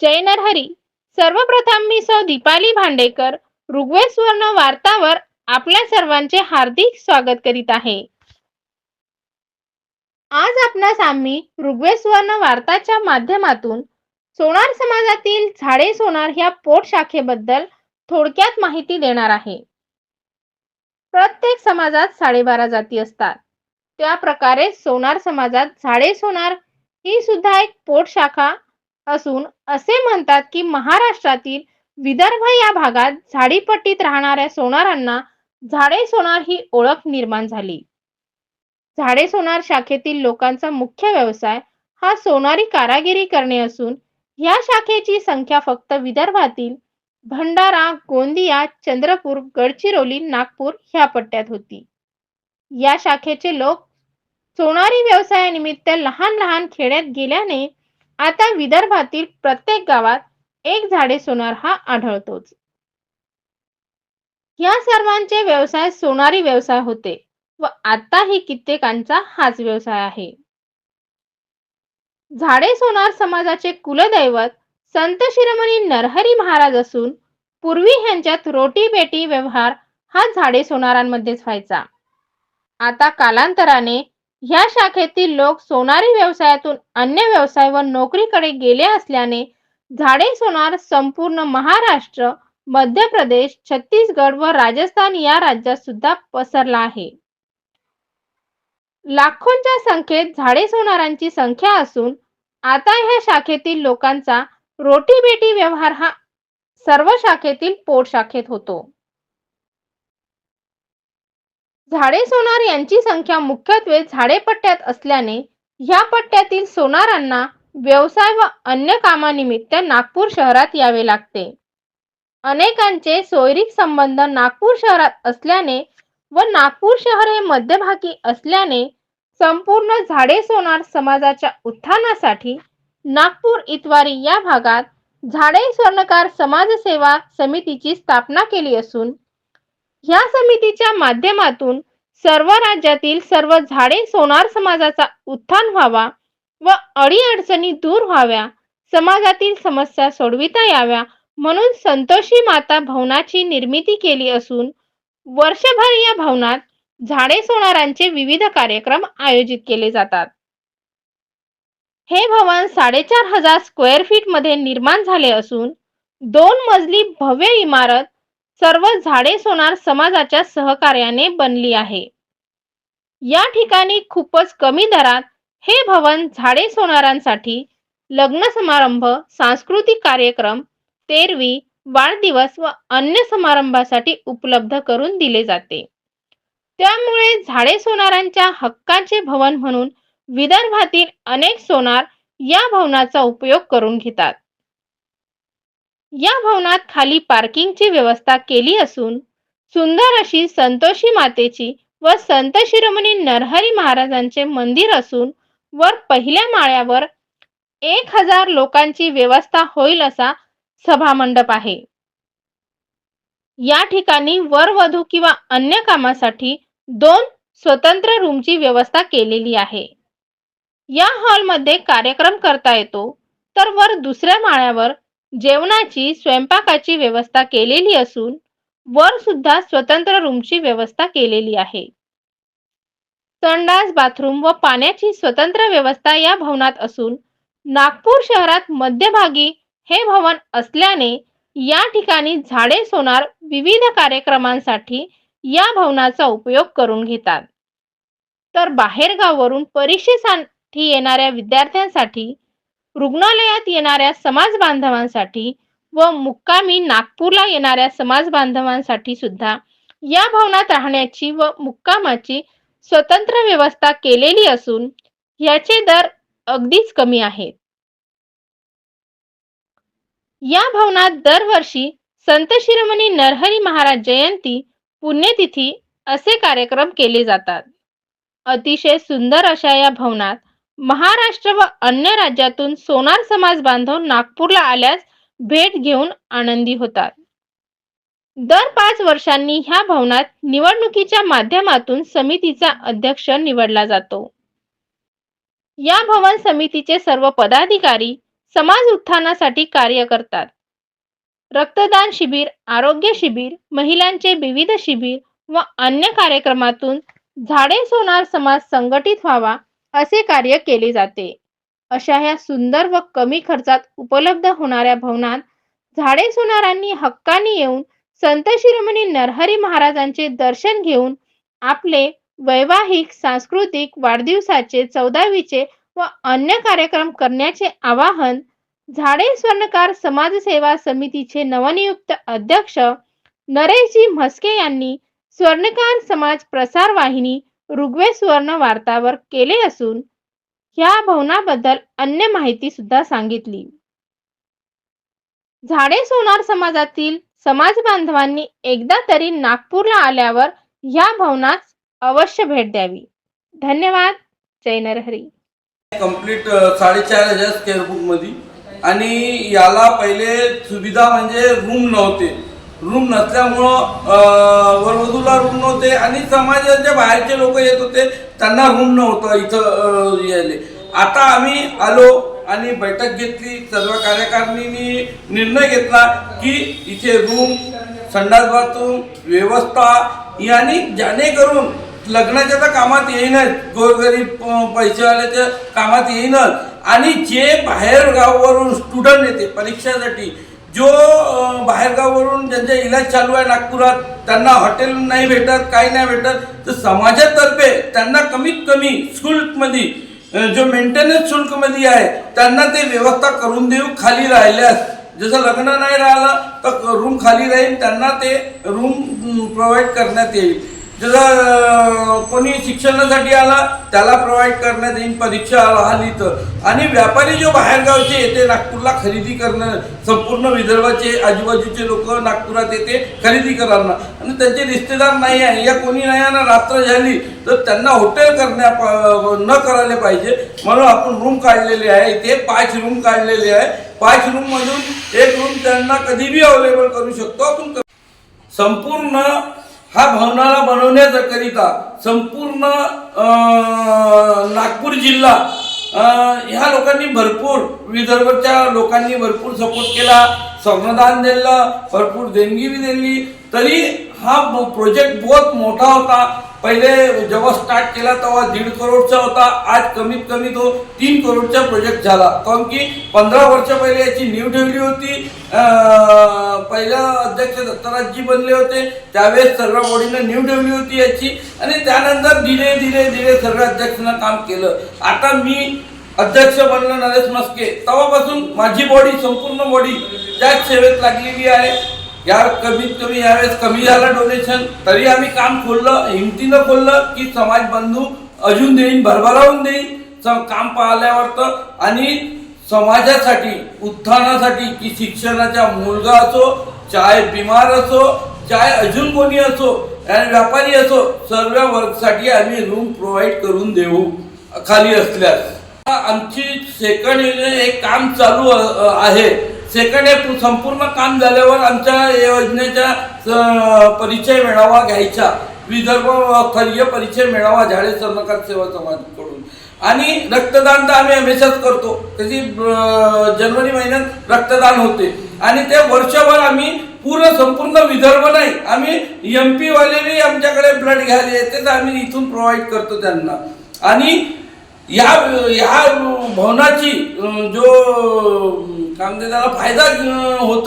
जय नरहरी सर्वप्रथम मी सौ दीपाली भांडेकर ऋग्वेद सुवर्ण वार्तावर आपल्या सर्वांचे हार्दिक स्वागत करीत आहे. आज आपणास आम्ही ऋग्वेद सुवर्ण वार्ताच्या माध्यमातून सोनार समाजातील झाडे सोनार ह्या पोट शाखेबद्दल थोडक्यात माहिती देणार आहे. प्रत्येक समाजात साडेबारा जाती असतात. त्या प्रकारे सोनार समाजात झाडे सोनार ही सुद्धा एक पोट शाखा असून असे म्हणतात की महाराष्ट्रातील विदर्भ या भागात झाडीपट्टीत राहणाऱ्या सोनारांना झाडे सोनार ही ओळख निर्माण झाली. झाडे सोनार शाखेतील लोकांचा मुख्य व्यवसाय हा सोनारी कारागिरी करणे असून या शाखेची संख्या फक्त विदर्भातील भंडारा गोंदिया चंद्रपूर गडचिरोली नागपूर ह्या पट्ट्यात होती. या शाखेचे लोक सोनारी व्यवसायानिमित्त लहान लहान खेड्यात गेल्याने आता विदर्भातील प्रत्येक गावात एक झाडे सोनार हा आढळतोच. या सर्वांचे व्यवसाय सोनारी व्यवसाय होते व आताही कित्येकांचा हाच व्यवसाय आहे. झाडे सोनार समाजाचे कुलदैवत संत शिरोमणी नरहरी महाराज असून पूर्वी ह्यांच्यात रोटी बेटी व्यवहार हा झाडे सोनारांमध्येच व्हायचा. आता कालांतराने ह्या शाखेतील लोक सोनारी व्यवसायातून अन्य व्यवसाय व नोकरीकडे गेले असल्याने झाडे सोनार संपूर्ण महाराष्ट्र मध्य प्रदेश छत्तीसगड व राजस्थान या राज्यात सुद्धा पसरला आहे. लाखोंच्या संख्येत झाडे सोनारांची संख्या असून आता ह्या शाखेतील लोकांचा रोटी बेटी व्यवहार हा सर्व शाखेतील पोट शाखेत होतो. झाडे सोनार यांची संख्या मुख्यत्वे झाडे पट्ट्यात असल्याने ह्या पट्ट्यातील सोनारांना व्यवसाय व अन्य कामानिमित्त नागपूर शहरात यावे लागते. अनेकांचे सोयरीक संबंध नागपूर शहरात असल्याने व नागपूर शहर हे मध्यभागी असल्याने संपूर्ण झाडे सोनार समाजाच्या उत्थानासाठी नागपूर इतवारी या भागात झाडे स्वर्णकार समाजसेवा समितीची स्थापना केली असून या समितीच्या माध्यमातून सर्व राज्यातील सर्व झाडे सोनार समाजाचा उत्थान व्हावा व अडीअडचणी दूर व्हाव्या समाजातील समस्या सोडविता याव्या म्हणून संतोषी माता भवनाची निर्मिती केली असून वर्षभर या भवनात झाडे सोनारांचे विविध कार्यक्रम आयोजित केले जातात. हे भवन साडेचार हजार स्क्वेअर फीटमध्ये निर्माण झाले असून दोन मजली भव्य इमारत सर्व झाडे सोनार समाजाच्या सहकार्याने बनली आहे. या ठिकाणी खूपच कमी दरात हे भवन झाडे सोनारांसाठी लग्न समारंभ सांस्कृतिक कार्यक्रम तेरवी वाढदिवस व अन्य समारंभासाठी उपलब्ध करून दिले जाते. त्यामुळे झाडे सोनारांच्या हक्काचे भवन म्हणून विदर्भातील अनेक सोनार या भवनाचा उपयोग करून घेतात. या भवनात खाली पार्किंगची व्यवस्था केली असून सुंदर अशी संतोषी मातेची व संत शिरोमणी नरहरी महाराजांचे मंदिर असून वर पहिल्या माळ्यावर एक हजार लोकांची व्यवस्था होईल असा सभामंडप आहे. या ठिकाणी वरवधू किंवा अन्य कामासाठी दोन स्वतंत्र रूमची व्यवस्था केलेली आहे. या हॉलमध्ये कार्यक्रम करता येतो तर वर दुसऱ्या माळ्यावर जेवणाची स्वयंपाकाची व्यवस्था केलेली असून वर सुद्धा स्वतंत्र रूमची व्यवस्था केलेली आहे. संडास बाथरूम व पाण्याची स्वतंत्र व्यवस्था या भवनात असून नागपूर शहरात मध्यभागी हे भवन असल्याने या ठिकाणी झाडे सोनार विविध कार्यक्रमांसाठी या भवनाचा उपयोग करून घेतात. तर बाहेरगाववरून परीक्षेसाठी येणाऱ्या विद्यार्थ्यांसाठी रुग्णालयात येणाऱ्या समाज बांधवांसाठी व मुक्कामी नागपूरला येणाऱ्या समाज बांधवांसाठी सुद्धा या भवनात राहण्याची व मुक्कामाची स्वतंत्र व्यवस्था केलेली असून याचे दर अगदीच कमी आहेत. या भवनात दरवर्षी संत शिरोमणी नरहरी महाराज जयंती पुण्यतिथी असे कार्यक्रम केले जातात. अतिशय सुंदर अशा या भवनात महाराष्ट्र व अन्य राज्यातून सोनार समाज बांधव नागपूरला आल्यास भेट घेऊन आनंदी होतात. दर पाच वर्षांनी ह्या भवनात निवडणुकीच्या माध्यमातून समितीचा अध्यक्ष निवडला जातो. या भवन समितीचे सर्व पदाधिकारी समाज उत्थानासाठी कार्य करतात. रक्तदान शिबिर आरोग्य शिबिर महिलांचे विविध शिबिर व अन्य कार्यक्रमातून झाडे सोनार समाज संघटित व्हावा असे कार्य केले जाते. अशा ह्या सुंदर व कमी खर्चात उपलब्ध होणाऱ्या भवनात झाडे सुनारांनी हक्काने येऊन संत शिरोमणी नरहरी महाराजांचे दर्शन घेऊन आपले वैवाहिक सांस्कृतिक वाढदिवसाचे चौदावीचे व अन्य कार्यक्रम करण्याचे आवाहन झाडे स्वर्णकार समाजसेवा समितीचे नवनियुक्त अध्यक्ष नरेशजी म्हस्के यांनी स्वर्णकार समाज प्रसार वाहिनी ऋग्वेद सुवर्ण वार्तावर केले असून या भवनाबद्दल अन्य माहिती सुद्धा सांगितली. झाडे सोनार समाजातील समाज बांधवांनी एकदा तरी नागपूरला आल्यावर या भवनात अवश्य भेट द्यावी. धन्यवाद. जय नरहरी. कंप्लीट साडेचार हजार स्क्वेअर फूटमध्ये आणि याला पहिले सुविधा म्हणजे रूम नव्हते. रूम नसल्यामुळं वरवधूला रूम नव्हते आणि समाजाच्या बाहेरचे लोक येत होते त्यांना रूम नव्हतं इथं यायले. आता आम्ही आलो आणि बैठक घेतली सर्व कार्यकारिणींनी निर्णय घेतला की इथे रूम संडास बाथरूम व्यवस्था यांनी जेणेकरून लग्नाच्या तर कामात येईनच गोरगरीब पैसेवाल्याच्या कामात येईनच. आणि जे बाहेर गावावरून स्टुडंट येते परीक्षेसाठी जो बाहेरगावावरून ज्यांचा इलाज चालू आहे नागपुरात त्यांना हॉटेल नाही भेटत काही नाही भेटत तर समाजातर्फे त्यांना कमीत कमी शुल्कमध्ये जो मेंटेनन्स शुल्कमध्ये आहे त्यांना ते व्यवस्था करून देऊ खाली राहिल्यास. जसं लग्न नाही राहिलं तर रूम खाली राहील त्यांना ते रूम प्रोव्हाइड करण्यात येईल. जसं कोणी शिक्षणासाठी आला त्याला प्रोव्हाइड करण्यात येईल परीक्षा आली तर. आणि व्यापारी जो बाहेरगावचे येते नागपूरला खरेदी करणं संपूर्ण विदर्भाचे आजूबाजूचे लोक नागपुरात येते खरेदी करायला. आणि त्यांचे रिश्तेदार नाही आहे या कोणी नाही आहे ना रात्र झाली तर त्यांना हॉटेल करण्या न करायला पाहिजे. म्हणून आपण रूम काढलेले आहे इथे पाच रूम काढलेले आहे. पाच रूम मधून एक रूम त्यांना कधी बी अवेलेबल करू शकतो. आपण संपूर्ण हा भवनाला बनवण्याकरिता संपूर्ण नागपूर जिल्हा ह्या लोकांनी भरपूर विदर्भच्या लोकांनी भरपूर सपोर्ट केला स्वर्णदान दिलं भरपूर देणगी बी दिली. तरी हा प्रोजेक्ट बहुत मोठा होता. पहिले जेव्हा स्टार्ट केला तेव्हा दीड करोडचा होता. आज कमीत कमी तो तीन करोडचा प्रोजेक्ट झाला. कारण की पंधरा वर्ष पहिले याची नीव ठेवली होती. पहिला अध्यक्ष दत्तराजजी बनले होते. त्यावेळेस सर्व बॉडीनं नीव ठेवली होती याची. आणि त्यानंतर धीरे धीरे धीरे सर्व अध्यक्षांना काम केलं. आता मी अध्यक्ष बनलो नरेश मस्के तेव्हापासून माझी बॉडी संपूर्ण बॉडी त्याच सेवेत लागलेली आहे. या कमीत कमी यावेळेस कमी झालं डोनेशन तरी आम्ही काम खोललं हिमतीनं खोललं की समाज बंधू अजून देईन भरभरावून देईन. काम पाहिल्यावर तर. आणि समाजासाठी उत्थानासाठी की शिक्षणाचा मुलगा असो चाहे बिमार असो चाहे अजून कोणी असो आणि व्यापारी असो सर्व वर्गसाठी आम्ही रूम प्रोव्हाइड करून देऊ खाली असल्यास. आमची सेकंड एक काम चालू आहे. सेकंड हे संपूर्ण काम झाल्यावर आमच्या योजनेचा परिचय मेळावा घ्यायचा. विदर्भ स्थलीय परिचय मेळावा झाडे चर्मकार सेवा समाजकडून आणि रक्तदान तर आम्ही हमेशाच करतो. त्याची जनवरी जानेवारी महिन्यात रक्तदान होते. आणि ते वर्षभर आम्ही पूर्ण संपूर्ण विदर्भ नाही आम्ही एम पीवालेही आमच्याकडे ब्लड घ्यायला येते तर आम्ही इथून प्रोव्हाइड करतो त्यांना. आणि या या भवनाची जो अं, त्याला फायदा अं,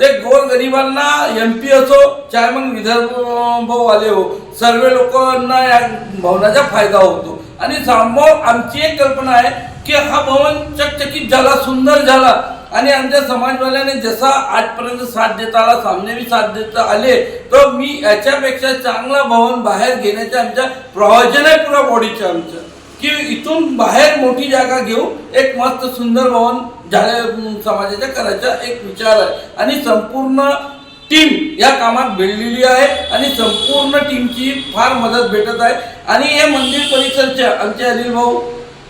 ते गोर गरिबांना एम पी असो चाहे मग विदर्भ आले हो सर्व लोकांना या भवनाचा फायदा होतो. आणि समोर आमची एक कल्पना आहे की हा भवन चकचकीत झाला सुंदर झाला. आणि आमच्या समाजवाल्याने जसा आजपर्यंत साथ देता आला सामने बी साथ देता आले तर मी याच्यापेक्षा चांगला भवन बाहेर घेण्याच्या आमच्या प्रयोजन आहे पुरा बॉडीच्या आमचं. की इथून बाहेर मोठी जागा घेऊ एक मस्त सुंदर भवन झाले समाजाच्या करायचा एक विचार आहे. आणि संपूर्ण टीम या कामात भिडलेली आहे आणि संपूर्ण टीमची फार मदत भेटत आहे. आणि हे मंदिर परिसरच्या आमचे अनिल भाऊ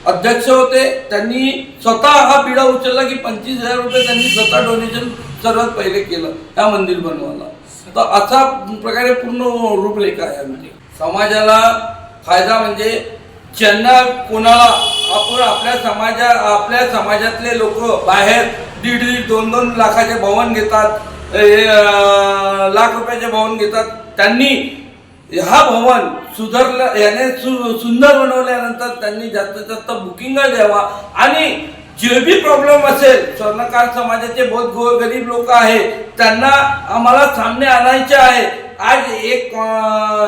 अध्यक्ष होते. त्यांनी स्वतः हा पिढा उचलला की पंचवीस हजार रुपये त्यांनी स्वतः डोनेशन सर्वात पहिले केलं त्या मंदिर बनवायला. तर असा प्रकारे पूर्ण रूपरेखा आहे आमची. समाजाला फायदा म्हणजे ज्यांना कोणाला आपण आपल्या समाजा आपल्या समाजातले लोक बाहेर दीड दीड दोन दोन लाखाचे भवन घेतात लाख रुपयाचे भवन घेतात त्यांनी हा भवन सुधारलं याने सु सुंदर बनवल्यानंतर त्यांनी जास्तीत जास्त बुकिंग द्यावा आणि जे बी प्रॉब्लेम असेल स्वर्णकार समाजाचे बहुत गो गरीब लोक आहे त्यांना आम्हाला सामने आणायचे आहे. आज एक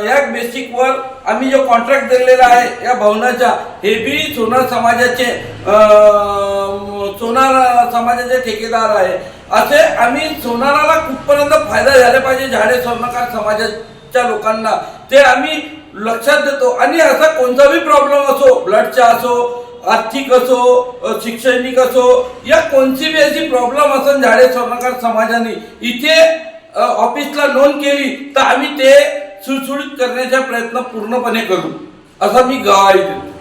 या बेसिकवर आम्ही जो कॉन्ट्रॅक्ट दिलेला आहे या भवनाचा हे बी सोनार समाजाचे सोनार समाजाचे ठेकेदार आहे. असे आम्ही सोनाराला कुठपर्यंत फायदा झाला पाहिजे झाडे स्वर्णकार समाजाच्या लोकांना ते आम्ही लक्षात देतो. आणि असा कोणताही प्रॉब्लेम असो ब्लडचा असो आर्थिक असो शैक्षणिक असो या कोणती बी अशी प्रॉब्लेम असं झाडे स्वर्णकार समाजाने इथे ऑफिसला नोंद केली तर आम्ही ते सुटसुटीत करण्याचा प्रयत्न पूर्णपणे करू. असा मी गवाही देतो